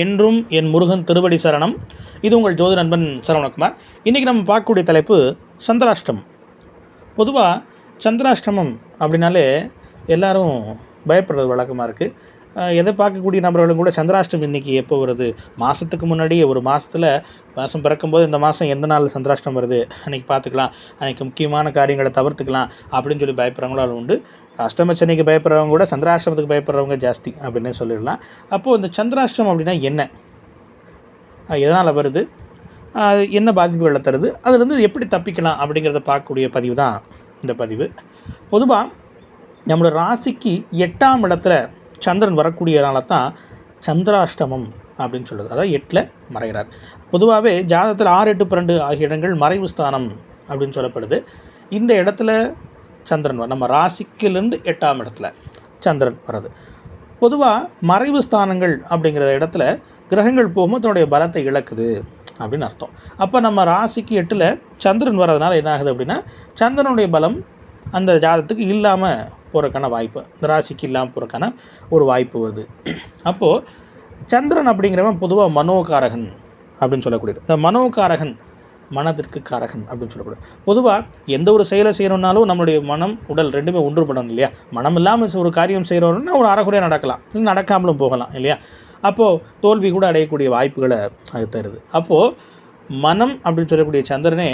என்றும் என் முருகன் திருவடி சரணம். இது உங்கள் ஜோதி நண்பன் சரவணகுமார். இன்றைக்கி நம்ம பார்க்கக்கூடிய தலைப்பு சந்திராஷ்டமம். பொதுவாக சந்திராஷ்டமம் அப்படின்னாலே எல்லோரும் பயப்படுறது வழக்கமாக இருக்குது எதை பார்க்கக்கூடிய நபர்களும் கூட சந்திராஷ்டம் இன்றைக்கி எப்போ வருது? மாதத்துக்கு முன்னாடியே ஒரு மாதத்தில் மாதம் பிறக்கும்போது இந்த மாதம் எந்த நாள் சந்திராஷ்டம் வருது? அன்றைக்கி பார்த்துக்கலாம். அன்றைக்கி முக்கியமான காரியங்களை தவிர்த்துக்கலாம் அப்படின்னு சொல்லி பயப்படுறவங்களும் உண்டு. அஷ்டம சென்னைக்கு பயப்படுறவங்க கூட சந்திராஷ்டமத்துக்கு பயப்படுறவங்க ஜாஸ்தி அப்படின்னே சொல்லிடலாம். அப்போது இந்த சந்திராஷ்டம் அப்படின்னா என்ன? எதனால் வருது? அது என்ன பாதிப்புகளை தருது? அதுலேருந்து எப்படி தப்பிக்கலாம் அப்படிங்கிறத பார்க்கக்கூடிய பதிவு தான் இந்த பதிவு. பொதுவாக நம்மளோட ராசிக்கு எட்டாம் இடத்துல சந்திரன் வரக்கூடியனால தான் சந்திராஷ்டமம் அப்படின்னு சொல்லுது அதாவது எட்டில் மறைகிறார். பொதுவாகவே ஜாதகத்தில் ஆறு எட்டு பன்னெண்டு ஆகிய இடங்கள் மறைவு ஸ்தானம் அப்படின்னு சொல்லப்படுது. இந்த இடத்துல சந்திரன் வர நம்ம ராசிக்கிலேருந்து எட்டாம் இடத்துல சந்திரன் வர்றது. பொதுவாக மறைவு ஸ்தானங்கள் அப்படிங்கிற இடத்துல கிரகங்கள் போகும்போது தன்னுடைய பலத்தை இழக்குது அப்படின்னு அர்த்தம். அப்போ நம்ம ராசிக்கு எட்டில் சந்திரன் வர்றதுனால என்ன ஆகுது அப்படின்னா சந்திரனுடைய பலம் அந்த ஜாதத்துக்கு இல்லாமல் போகிறக்கான வாய்ப்பு. இந்த ராசிக்கு இல்லாமல் போகிறக்கான ஒரு வாய்ப்பு வருது. அப்போது சந்திரன் அப்படிங்கிறவன் பொதுவாக மனோகாரகன் அப்படின்னு சொல்லக்கூடியது. இந்த மனோகாரகன் மனதிற்கு காரகன் அப்படின்னு சொல்லக்கூடாது பொதுவாக எந்த ஒரு செயலை செய்யணுன்னாலும் நம்மளுடைய மனம் உடல் ரெண்டுமே ஒன்றுபடணும் இல்லையா? மனம் இல்லாமல் ஒரு காரியம் செய்கிறோம்னா ஒரு அறகுறையாக நடக்கலாம். இல்லை நடக்காமலும் போகலாம் இல்லையா? அப்போது தோல்வி கூட அடையக்கூடிய வாய்ப்புகளை அது தருது. அப்போது மனம் அப்படின்னு சொல்லக்கூடிய சந்திரனே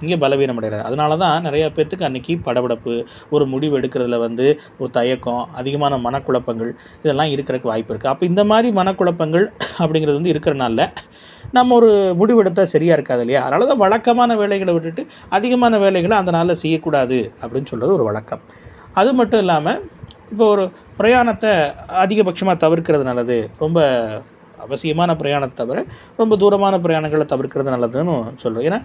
இங்கே பலவீனம் அடைகிறார் அதனால தான் நிறையா பேர்த்துக்கு அன்றைக்கி படபடப்பு ஒரு முடிவு எடுக்கிறதுல வந்து ஒரு தயக்கம் அதிகமான மனக்குழப்பங்கள் இதெல்லாம் இருக்கிறதுக்கு வாய்ப்பு இருக்குது அப்போ இந்த மாதிரி மனக்குழப்பங்கள் அப்படிங்கிறது வந்து இருக்கிறனால நம்ம ஒரு முடிவு எடுத்தால் சரியாக இருக்காது இல்லையா? அதனால தான் வழக்கமான வேலைகளை விட்டுட்டு அதிகமான வேலைகளை அந்த நாளில் செய்யக்கூடாது அப்படின்னு சொல்கிறது ஒரு வழக்கம். அது மட்டும் இல்லாமல் இப்போ ஒரு பிரயாணத்தை அதிகபட்சமாக தவிர்க்கிறது நல்லது. ரொம்ப அவசியமான பிரயாணத்தை தவிர ரொம்ப தூரமான பிரயாணங்களை தவிர்க்கிறது நல்லதுன்னு சொல்கிறோம் ஏன்னா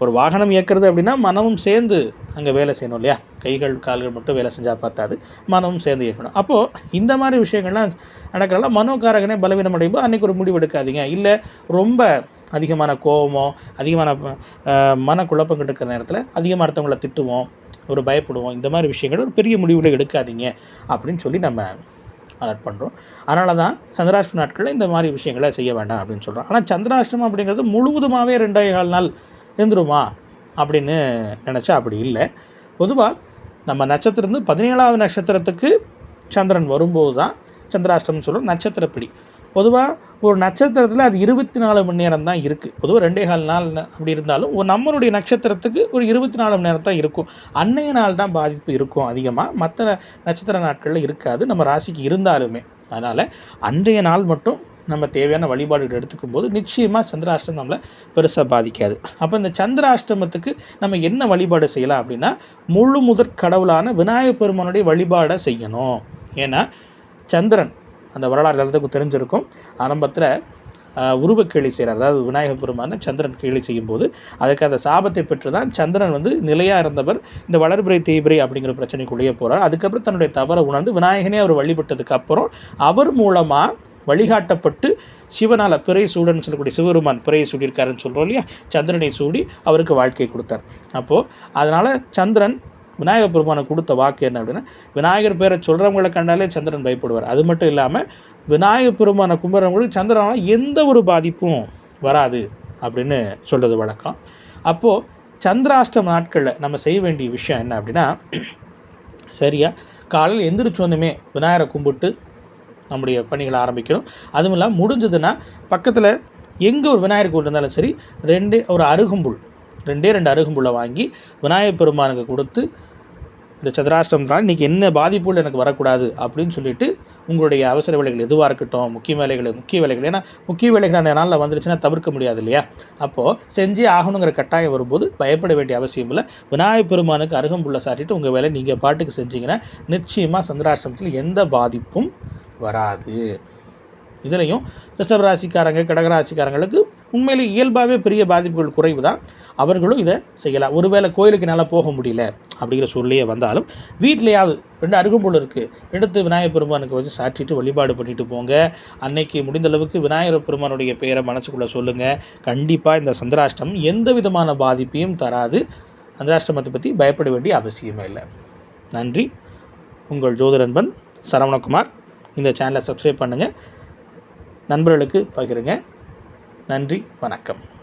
ஒரு வாகனம் இயக்கிறது அப்படின்னா மனமும் சேர்ந்து அங்கே வேலை செய்யணும் இல்லையா? கைகள் கால்கள் மட்டும் வேலை செஞ்சால் பார்த்தாது மனமும் சேர்ந்து இயக்கணும். அப்போது இந்த மாதிரி விஷயங்கள்லாம் நடக்கிறனால மனோகாரகனே பலவீனம் அடையும்போது அன்றைக்கி ஒரு முடிவு எடுக்காதீங்க. இல்லை ரொம்ப அதிகமான கோபமோ அதிகமான மனக்குழப்பங்கள் இருக்கிற நேரத்தில் அதிகமாக அடுத்தவங்களை திட்டுவோம் ஒரு பயப்படுவோம். இந்த மாதிரி விஷயங்கள் ஒரு பெரிய முடிவுகளை எடுக்காதீங்க அப்படின்னு சொல்லி நம்ம அலர்ட் பண்ணுறோம் அதனால தான் சந்திராஷ்டம நாட்களில் இந்த மாதிரி விஷயங்களை செய்ய வேண்டாம் அப்படின்னு சொல்கிறோம் ஆனால் சந்திராஷ்டமம் அப்படிங்கிறது முழுவதுமாகவே ரெண்டே கால் நாள் இருந்துருமா அப்படின்னு நினச்சா அப்படி இல்லை. பொதுவாக நம்ம நட்சத்திரம் பதினேழாவது நட்சத்திரத்துக்கு சந்திரன் வரும்போது தான் சந்திராஷ்டமம் சொல்கிறோம் நட்சத்திரப்படி. பொதுவாக ஒரு நட்சத்திரத்தில் அது இருபத்தி நாலு மணி நேரம் தான் இருக்குது பொதுவாக ரெண்டே கால் நாள் அப்படி இருந்தாலும் ஒரு நம்மளுடைய நட்சத்திரத்துக்கு ஒரு இருபத்தி நாலு மணி நேரம் தான் இருக்கும். அன்னைய நாள் தான் பாதிப்பு இருக்கும் அதிகமாக மற்ற நட்சத்திர நாட்களில் இருக்காது. நம்ம ராசிக்கு இருந்தாலுமே. அதனால் அன்றைய நாள் மட்டும் நம்ம தேவையான வழிபாடுகள் எடுத்துக்கும் போது நிச்சயமாக சந்திராஷ்டம் நம்மளை பெருசாக பாதிக்காது. அப்போ இந்த சந்திராஷ்டமத்துக்கு நம்ம என்ன வழிபாடு செய்யலாம் அப்படின்னா முழு முதற் கடவுளான விநாயகப் பெருமானுடைய வழிபாடை செய்யணும். ஏன்னா சந்திரன் அந்த வரலாறு எல்லாத்துக்கும் தெரிஞ்சிருக்கும். ஆரம்பத்தில் உருவக்கேலி செய்கிறார் அதாவது விநாயகர் பெருமான சந்திரன் கேலி செய்யும்போது அதுக்கு அந்த சாபத்தை பெற்று தான் சந்திரன் வந்து நிலையாக இருந்தவர் இந்த வளர்பிறை தீபிரை அப்படிங்கிற பிரச்சனைக்குள்ளேயே போகிறார் அதுக்கப்புறம் தன்னுடைய தவறை உணர்ந்து விநாயகனே அவர் வழிபட்டதுக்கு அப்புறம் அவர் மூலமாக வழிகாட்டப்பட்டு சிவனால் பிறை சூடன்னு சொல்லக்கூடிய சிவபெருமான் பிறையை சூடியிருக்காருன்னு சொல்கிறோம் இல்லையா? சந்திரனை சூடி அவருக்கு வாழ்க்கை கொடுத்தார். அப்போது அதனால் சந்திரன் விநாயகர் பெருமானை கொடுத்த வாக்கு என்ன அப்படின்னா விநாயகர் பேரை சொல்கிறவங்களை கண்டாலே சந்திரன் பயப்படுவார். அது மட்டும் இல்லாமல் விநாயகர் பெருமானை கும்பிட்றவங்களுக்கு சந்திரனால் எந்த ஒரு பாதிப்பும் வராது அப்படின்னு சொல்கிறது வழக்கம். அப்போது சந்திராஷ்டம நாட்களில் நம்ம செய்ய வேண்டிய விஷயம் என்ன அப்படின்னா சரியா காலையில் எந்திரிச்சு விநாயகரை கும்பிட்டு நம்முடைய பணிகளை ஆரம்பிக்கணும் அதுவும் இல்லாமல் முடிஞ்சதுன்னா பக்கத்தில் எங்கே ஒரு விநாயகர் கோயில் இருந்தாலும் சரி ரெண்டு ஒரு அருகம்புல் ரெண்டே ரெண்டு அருகும்புல்லை வாங்கி விநாயகர் பெருமானுக்கு கொடுத்து இந்த சந்திராஷ்டமத்தினால் இன்றைக்கி என்ன பாதிப்புகள் எனக்கு வரக்கூடாது அப்படின்னு சொல்லிட்டு உங்களுடைய அவசர வேலைகள் எதுவாக இருக்கட்டும் முக்கிய வேலைகள் முக்கிய வேலைகள். ஏன்னா முக்கிய வேலைகள் அந்த நாளில் வந்துருச்சுன்னா தவிர்க்க முடியாது இல்லையா? அப்போது செஞ்சே ஆகணுங்கிற கட்டாயம் வரும்போது பயப்பட வேண்டிய அவசியம் இல்லை. விநாயகப் பெருமானுக்கு அருகம்புள்ள சாட்டிட்டு உங்கள் வேலை நீங்கள் பாட்டுக்கு செஞ்சீங்கன்னா நிச்சயமாக சந்திராஷ்டமத்தில் எந்த பாதிப்பும் வராது. இதுலேயும் ரிஷபராசிக்காரங்க கடகராசிக்காரங்களுக்கு உண்மையில் இயல்பாகவே பெரிய பாதிப்புகள் குறைவு தான் அவர்களும் இதை செய்யலாம். ஒருவேளை கோயிலுக்கு நல்லா போக முடியல அப்படிங்கிற சூழ்நிலையே வந்தாலும் வீட்லேயாவது ரெண்டு அருகம்புல் இருக்குது எடுத்து விநாயகர் பெருமானுக்கு வச்சு சாற்றிட்டு வழிபாடு பண்ணிட்டு போங்க. அன்னைக்கு முடிந்த அளவுக்கு விநாயகர் பெருமானுடைய பெயரை மனசுக்குள்ளே சொல்லுங்கள் கண்டிப்பாக இந்த சந்திராஷ்டம் எந்த விதமான பாதிப்பையும் தராது. சந்திராஷ்டமத்தை பற்றி பயப்பட வேண்டிய அவசியமே இல்லை. நன்றி. உங்கள் ஜோதிடன்பன் சரவணகுமார். இந்த சேனலை சப்ஸ்கிரைப் பண்ணுங்கள் நண்பர்களுக்கு பகிருங்க. நன்றி வணக்கம்.